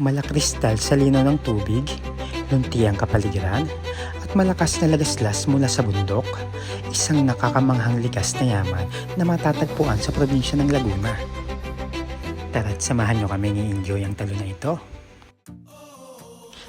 Malakristal sa linaw ng tubig, lunti ang kapaligiran, at malakas na lagaslas mula sa bundok, isang nakakamanghang likas na yaman na matatagpuan sa probinsya ng Laguna. Tara't samahan nyo kami i-enjoy ang talo na ito.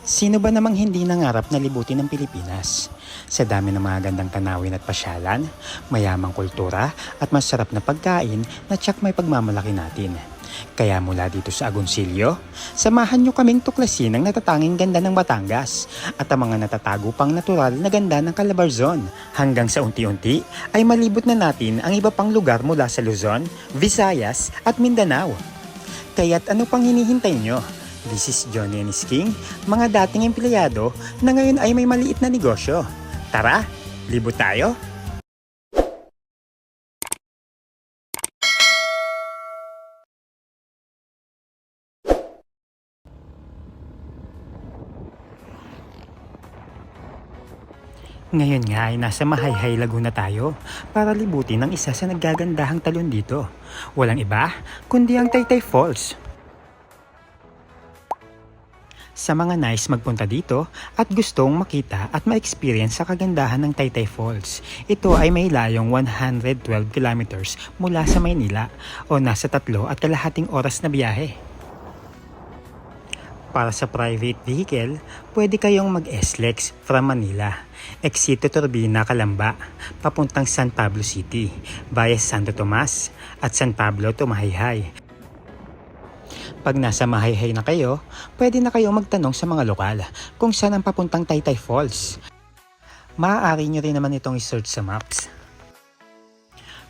Sino ba namang hindi nangarap na libutin ng Pilipinas? Sa dami ng mga gandang tanawin at pasyalan, mayamang kultura at masarap na pagkain na tsak may pagmamalaki natin. Kaya mula dito sa Agoncillo, samahan nyo kaming tuklasin ang natatanging ganda ng Batangas at ang mga natatago pang natural na ganda ng Calabarzon. Hanggang sa unti-unti ay malibot na natin ang iba pang lugar mula sa Luzon, Visayas at Mindanao. Kaya't ano pang hinihintay nyo? This is Johnny and his King, mga dating empleyado na ngayon ay may maliit na negosyo. Tara, libot tayo! Ngayon nga ay nasa Mahayhay Laguna tayo para libutin ang isa sa naggagandahang talon dito. Walang iba, kundi ang Taytay Falls. Sa mga nice magpunta dito at gustong makita at ma-experience sa kagandahan ng Taytay Falls. Ito ay may layong 112 kilometers mula sa Maynila o nasa tatlo at kalahating oras na biyahe. Para sa private vehicle, pwede kayong mag-SLEX from Manila, Exito Turbina, Calamba, papuntang San Pablo City, via Santo Tomas at San Pablo to Mahayhay. Pag nasa Mahayhay na kayo, pwede na kayong magtanong sa mga lokal kung saan ang papuntang Taytay Falls. Maaari nyo rin naman itong isearch sa maps.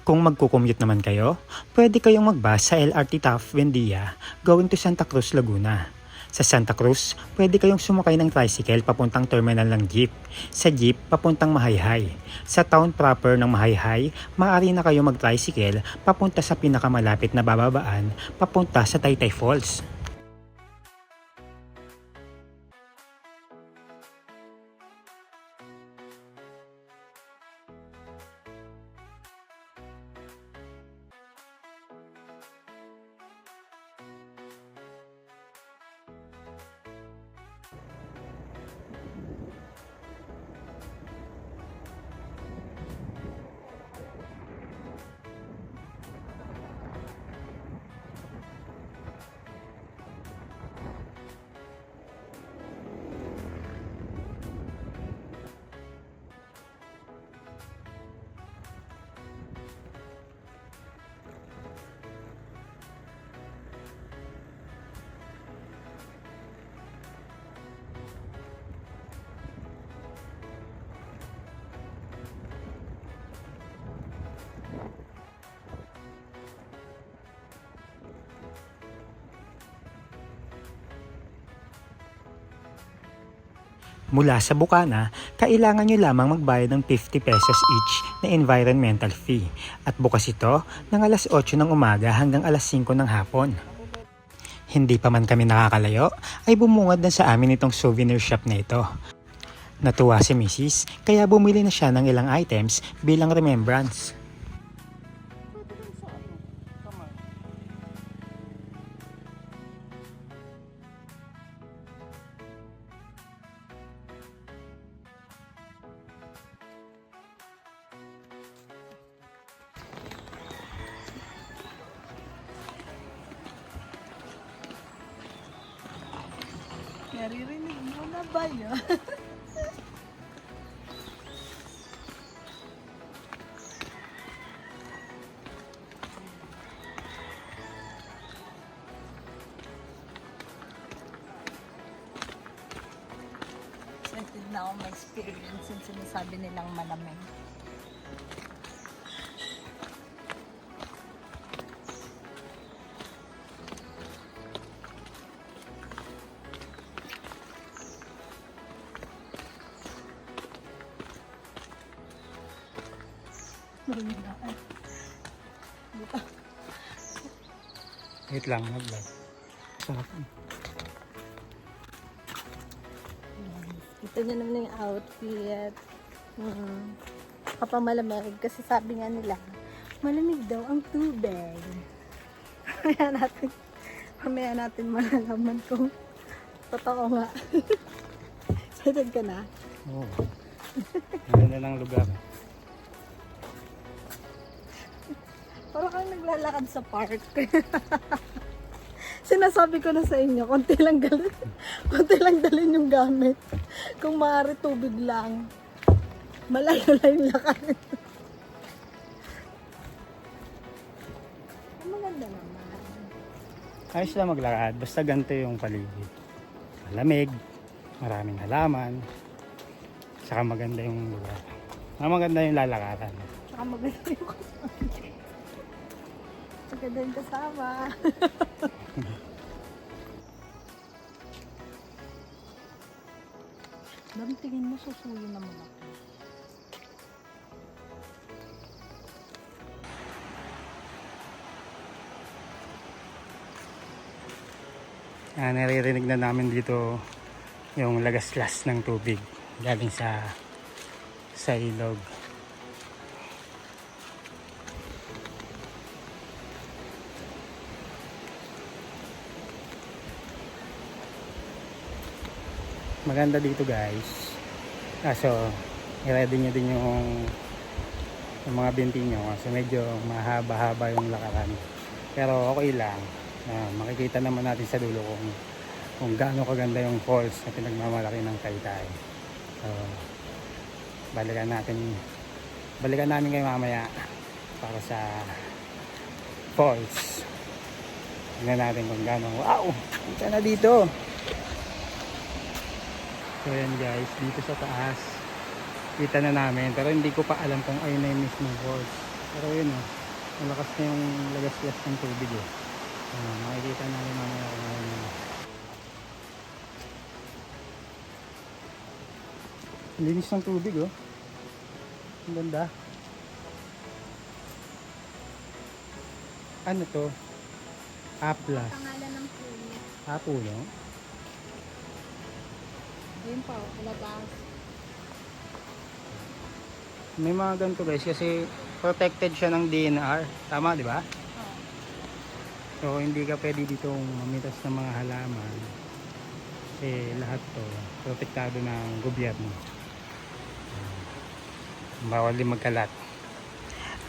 Kung magkukommute naman kayo, pwede kayong magbus sa LRT Taft Buendia going to Santa Cruz, Laguna. Sa Santa Cruz, pwede kayong sumakay ng tricycle papuntang terminal ng jeep. Sa jeep, papuntang Mahayhay. Sa town proper ng Mahayhay, maaari na kayo mag-tricycle papunta sa pinakamalapit na bababaan, papunta sa Taytay Falls. Mula sa Bukana, kailangan nyo lamang magbayad ng 50 pesos each na environmental fee at bukas ito ng alas 8 ng umaga hanggang alas 5 ng hapon. Hindi pa man kami nakakalayo, ay bumungad na sa amin itong souvenir shop na ito. Natuwa si Mrs. kaya bumili na siya ng ilang items bilang remembrance. Naririnig mo na ba yun? Excited na ako ma-experience yung sinasabi nilang malamig. Wait lang, mag-vlog. Sarap. Ito nyo naman yung outfit. Hmm. Kapamalamig kasi sabi nga nila, malamig daw ang tubig. Mamaya natin, mamaya natin malalaman kung Totoo nga. Excited ka na? Oo. Maganda ng lugar. Parang kang naglalakad sa park. Sinasabi ko na sa inyo, konti lang galin. konti lang dalhin yung gamit. Kung maaari tubig lang. Malayo lang yung lakad. Maganda naman. Ayos lang maglakad, basta ganito yung paligid. Malamig, maraming halaman, saka maganda yung lugar. Ah, maganda yung lalakaran. Tsaka maganda yung. Maganda yung kasama. Dami tingin mo susuyo na mga Ah, naririnig na namin dito yung lagaslas ng tubig galing sa sa ilog. Maganda dito guys. Kaso, i-ready nyo din yung, yung mga binti nyo kasi medyo mahaba-haba yung lakaran. Pero okay lang. Ah, makikita naman natin sa dulo kung kung gaano kaganda yung falls na pinagmamalaki ng Taytay. So, balikan natin balikan namin kayo mamaya para sa falls. Tingnan natin kung gaano. Wow! Punta na dito! So yan guys, dito sa taas. Kita na namin. Pero hindi ko pa alam kung ayun na yung mismong falls. Pero yun oh. Malakas na yung lagas-gas ng tubig eh. Ah, makikita namin mamaya kung ayun yun. Ang Linis ng tubig oh. Ang ganda. Ano to? A plus. Pangalan ng puno. A puno? Ayun pa, alabas. May mga ganito guys kasi protected siya ng DNR. Tama di ba? Oo. So hindi ka pwede dito mamitas ng mga halaman. Kasi lahat to protektado ng gobyerno. Bawal din magkalat.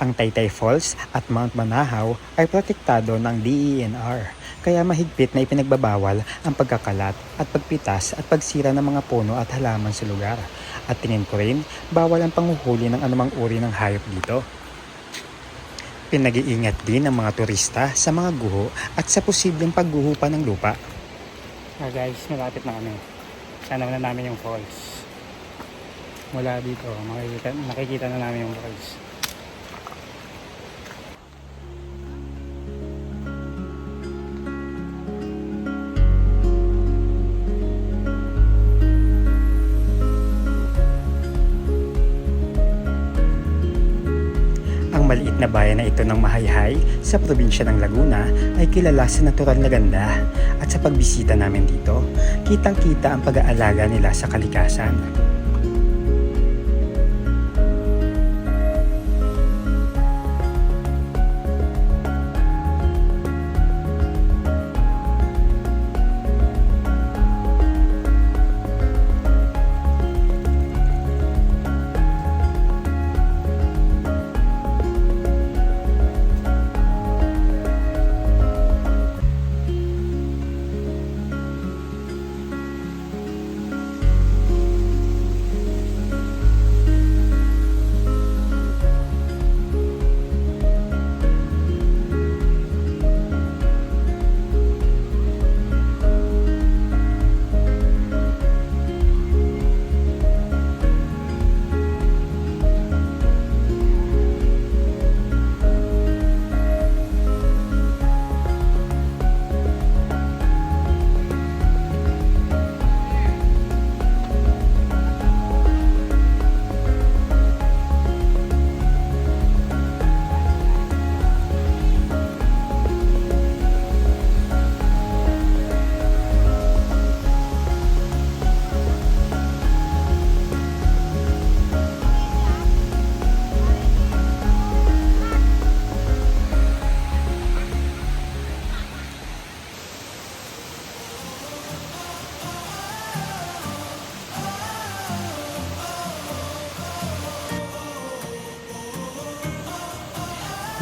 Ang Taytay Falls at Mount Manahaw ay protektado ng DENR. Kaya mahigpit na ipinagbabawal ang pagkakalat at pagpitas at pagsira ng mga puno at halaman sa lugar. At tingin ko rin, bawal ang panguhuli ng anumang uri ng hayop dito. Pinag-iingat din ng mga turista sa mga guho at sa posibleng pagguho pa ng lupa. Ah guys, malapit na kami. Sana na namin yung falls. Mula dito, makikita, nakikita na namin yung falls. Na bayan na ito ng Mahayhay sa probinsya ng Laguna ay kilala sa natural na ganda at sa pagbisita namin dito, kitang-kita ang pag-aalaga nila sa kalikasan.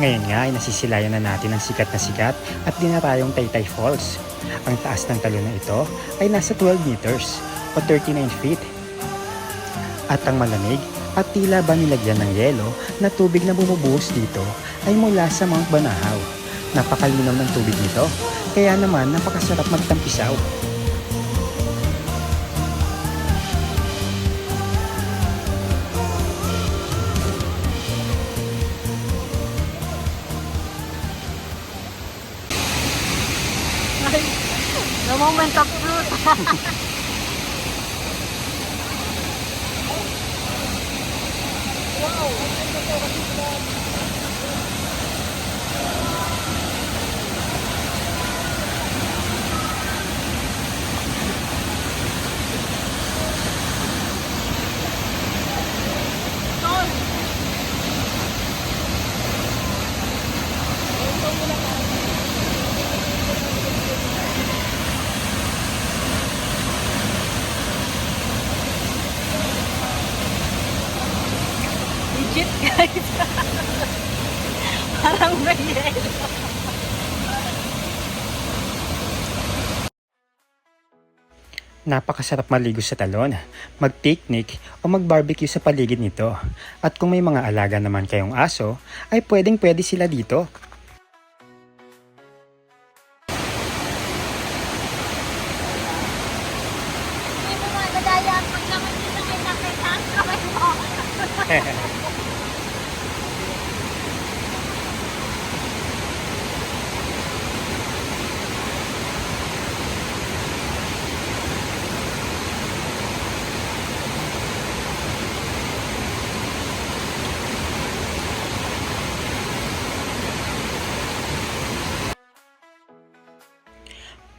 Ngayon nga ay nasisilayan na natin ang sikat na sikat at dinarayong Taytay Falls. Ang taas ng talon na ito ay nasa 12 meters o 39 feet. At ang malamig at tila ba nilagyan ng yelo na tubig na bumubuhos dito ay mula sa Mount Banahaw. Napakalinaw ng tubig nito, kaya naman napakasarap magtampisaw. The moment of truth. Legit Napakasarap maligo sa talon, mag-picnic o mag-barbecue sa paligid nito. At kung may mga alaga naman kayong aso, ay pwedeng pwede sila dito. Hindi mo nga nadaya pag naman dito may nakita ang kamay mo.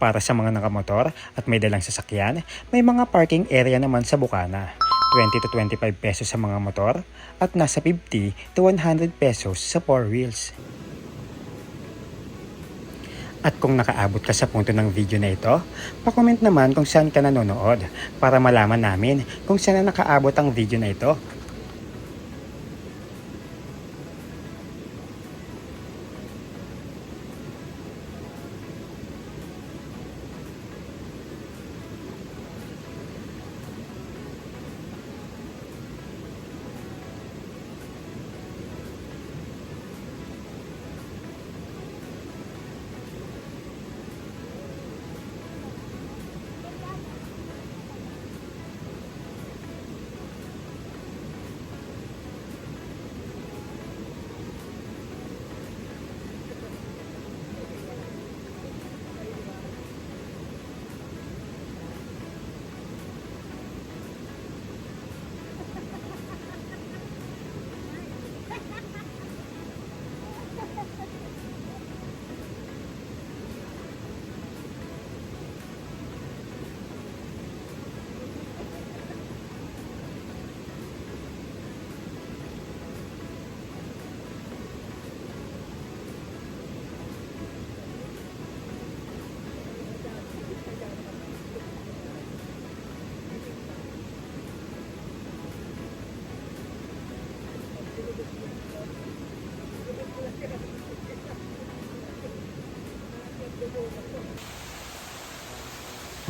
Para sa mga nakamotor at may dalang sasakyan, may mga parking area naman sa Bukana. 20 to 25 pesos sa mga motor at nasa 50 to 100 pesos sa four wheels. At kung nakaabot ka sa punto ng video na ito, pakomment naman kung saan ka nanonood para malaman namin kung saan na nakaabot ang video na ito.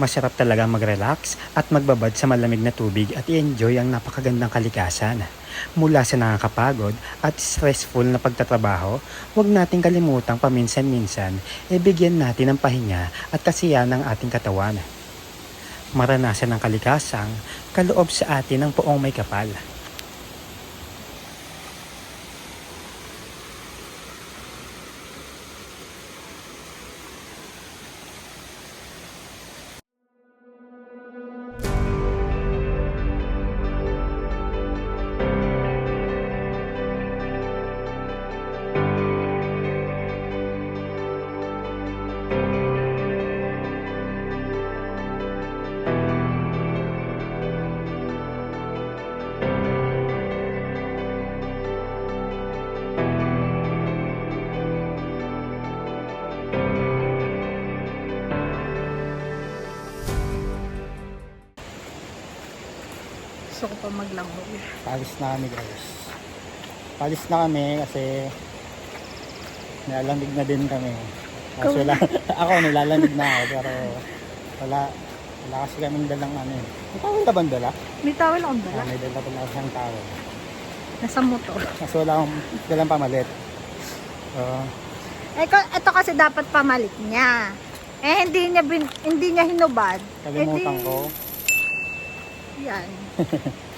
Masarap talaga mag-relax at magbabad sa malamig na tubig at i-enjoy ang napakagandang kalikasan. Mula sa nakakapagod at stressful na pagtatrabaho, huwag nating kalimutang paminsan-minsan e bigyan natin ng pahinga at kasiyahan ng ating katawan. Maranasan ng kalikasang kaloob sa atin ng poong may kapal. Maglangoy. Palis na kami guys. Palis na kami kasi Nilalamig na din kami. Kaso wala, ako nilalamig na ako pero wala, wala kasi kaming dalang ano eh. May tawal ka bang dala? May towel akong Ah, dala. may dala pala siyang tawal. Nasa motor. Kaso wala akong dalang pamalit. Oo. Eh, ito kasi dapat pamalit niya. Eh, hindi niya, bin, hindi niya hinubad. kalimutan Eh, di- ko. Yan.